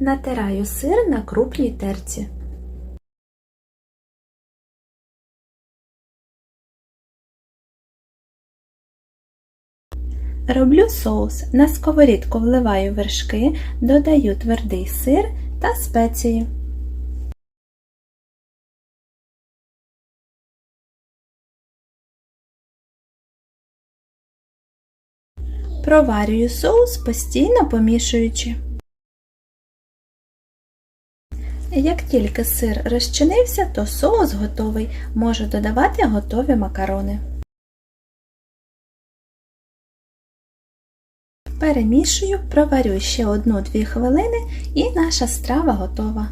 Натираю сир на крупній терці. Роблю соус. На сковорідку вливаю вершки, додаю твердий сир та спеції. Проварюю соус, постійно помішуючи. Як тільки сир розчинився, то соус готовий. Можу додавати готові макарони. Перемішую, проварю ще 1-2 хвилини і наша страва готова.